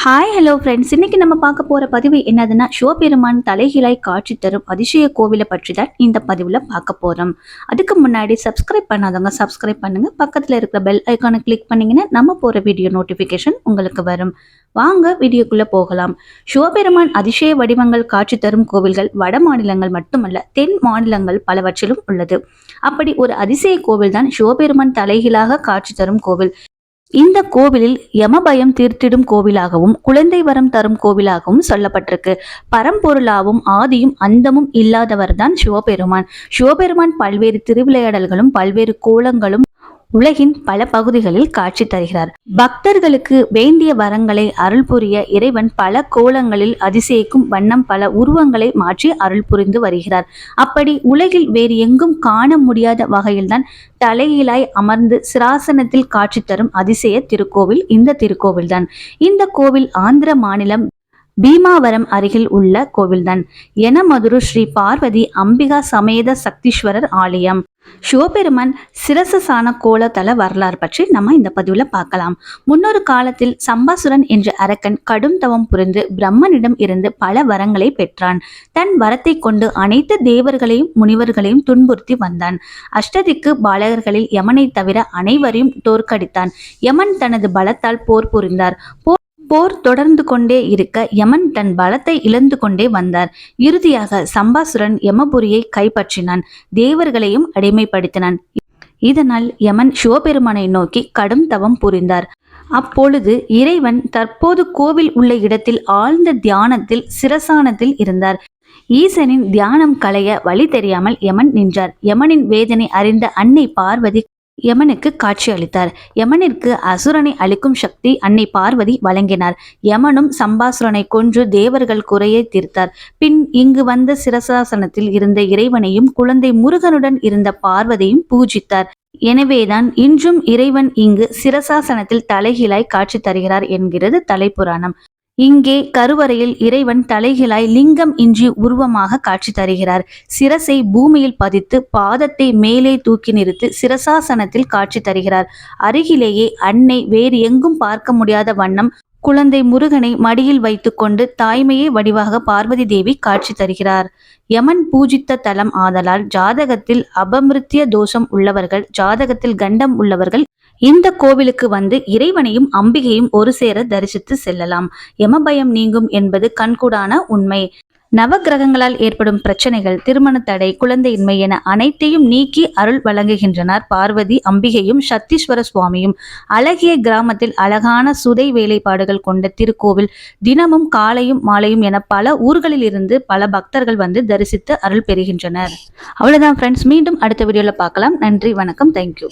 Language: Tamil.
ஹாய் ஹலோ ஃப்ரெண்ட்ஸ் இன்னைக்கு நம்ம பார்க்க போற பதிவு என்னதுன்னா சிவபெருமான் தலைகீழாய் காட்சி தரும் அதிசய கோவிலை பற்றி தான் இந்த பதிவில் பார்க்க போறோம். அதுக்கு முன்னாடி சப்ஸ்கிரைப் பண்ணாதவங்க சப்ஸ்கிரைப் பண்ணுங்க. பக்கத்தில் இருக்கிற பெல் ஐக்கானை கிளிக் பண்ணிங்கன்னா நம்ம போற வீடியோ நோட்டிஃபிகேஷன் உங்களுக்கு வரும். வாங்க வீடியோக்குள்ளே போகலாம். சிவபெருமான் அதிசய வடிவங்கள் காட்சி தரும் கோவில்கள் வட மாநிலங்கள் மட்டுமல்ல தென் மாநிலங்கள் பலவற்றிலும் உள்ளது. அப்படி ஒரு அதிசய கோவில் தான் சிவபெருமான் தலைகீழாக காட்சி தரும் கோவில். இந்த கோவிலில் யமபயம் தீர்த்திடும் கோவிலாகவும் குழந்தை வரம் தரும் கோவிலாகவும் சொல்லப்பட்டிருக்கு. பரம்பொருளாவும் ஆதியும் அந்தமும் இல்லாதவர்தான் சிவபெருமான். சிவபெருமான் பல்வேறு திருவிளையாடல்களும் பல்வேறு கோலங்களும் உலகின் பல பகுதிகளில் காட்சி தருகிறார். பக்தர்களுக்கு வேண்டிய வரங்களை அருள் புரிய இறைவன் பல கோலங்களில் அதிசயிக்கும் வண்ணம் பல உருவங்களை மாற்றி அருள் புரிந்து வருகிறார். அப்படி உலகில் வேறு எங்கும் காண முடியாத வகையில்தான் தலையிலாய் அமர்ந்து சிராசனத்தில் காட்சி தரும் அதிசய திருக்கோவில் இந்த திருக்கோவில்தான். இந்த கோவில் ஆந்திர மாநிலம் பீமாவரம் அருகில் உள்ள கோவில்தான். எனமதுரு ஸ்ரீ பார்வதி அம்பிகா சமேத சக்தீஸ்வரர் ஆலயம். சிவபெருமான் சிரசசான கோலத்தல வரலாறு பற்றி நம்ம இந்த பதிவுல பார்க்கலாம். முன்னொரு காலத்தில் சம்பாசுரன் என்ற அரக்கன் கடும் தவம் புரிந்து பிரம்மனிடம் இருந்து பல வரங்களை பெற்றான். தன் வரத்தை கொண்டு அனைத்து தேவர்களையும் முனிவர்களையும் துன்புறுத்தி வந்தான். அஷ்டதிக்கு பாலகர்களில் யமனை தவிர அனைவரையும் தோற்கடித்தான். யமன் தனது பலத்தால் போர் புரிந்தார். போர் போர் தொடர்ந்து கொண்டே இருக்க யமன் தன் பலத்தை இழந்து கொண்டே வந்தார். இறுதியாக சம்பாசுரன் யமபுரியை கைப்பற்றினான். தேவர்களையும் அடிமைப்படுத்தினான். இதனால் யமன் சிவபெருமானை நோக்கி கடும் தவம் புரிந்தார். அப்பொழுது இறைவன் தற்போது கோவில் உள்ள இடத்தில் ஆழ்ந்த தியானத்தில் சிரசானத்தில் இருந்தார். ஈசனின் தியானம் களைய வழி தெரியாமல் யமன் நின்றார். யமனின் வேதனை அறிந்த அன்னை பார்வதி யமனுக்கு காட்சி அளித்தார். யமனிற்கு அசுரனை அளிக்கும் சக்தி அன்னை பார்வதி வழங்கினார். யமனும் சம்பாசுரனை கொன்று தேவர்கள் குறையை தீர்த்தார். பின் இங்கு வந்த சிரசாசனத்தில் இருந்த இறைவனையும் குழந்தை முருகனுடன் இருந்த பார்வதியும் பூஜித்தார். எனவேதான் இன்றும் இறைவன் இங்கு சிரசாசனத்தில் தலைகீழாய் காட்சி தருகிறார் என்கிறது தலைப்புராணம். இங்கே கருவறையில் இறைவன் தலைகளாய் லிங்கம் இன்றி உருவமாக காட்சி தருகிறார். சிரசை பூமியில் பதித்து பாதத்தை மேலே தூக்கி நிறுத்து சிரசாசனத்தில் காட்சி தருகிறார். அருகிலேயே அன்னை வேறு எங்கும் பார்க்க முடியாத வண்ணம் குழந்தை முருகனை மடியில் வைத்துக்கொண்டு தாய்மையே வடிவாக பார்வதி தேவி காட்சி தருகிறார். யமன் பூஜித்த தலம் ஆதலால் ஜாதகத்தில் அபமிருத்திய தோஷம் உள்ளவர்கள் ஜாதகத்தில் கண்டம் உள்ளவர்கள் இந்த கோவிலுக்கு வந்து இறைவனையும் அம்பிகையும் ஒரு சேர தரிசித்து செல்லலாம். எமபயம் நீங்கும் என்பது கண்கூடான உண்மை. நவகிரகங்களால் ஏற்படும் பிரச்சனைகள் திருமண தடை குழந்தையின்மை என அனைத்தையும் நீக்கி அருள் வழங்குகின்றனர் பார்வதி அம்பிகையும் சத்தீஸ்வர சுவாமியும். அழகிய கிராமத்தில் அழகான சுதை வேலைப்பாடுகள் கொண்ட திருக்கோவில் தினமும் காலையும் மாலையும் என பல ஊர்களில் இருந்து பல பக்தர்கள் வந்து தரிசித்து அருள் பெறுகின்றனர். அவ்வளவுதான் ஃப்ரெண்ட்ஸ் மீண்டும் அடுத்த வீடியோல பார்க்கலாம். நன்றி வணக்கம். தேங்க்யூ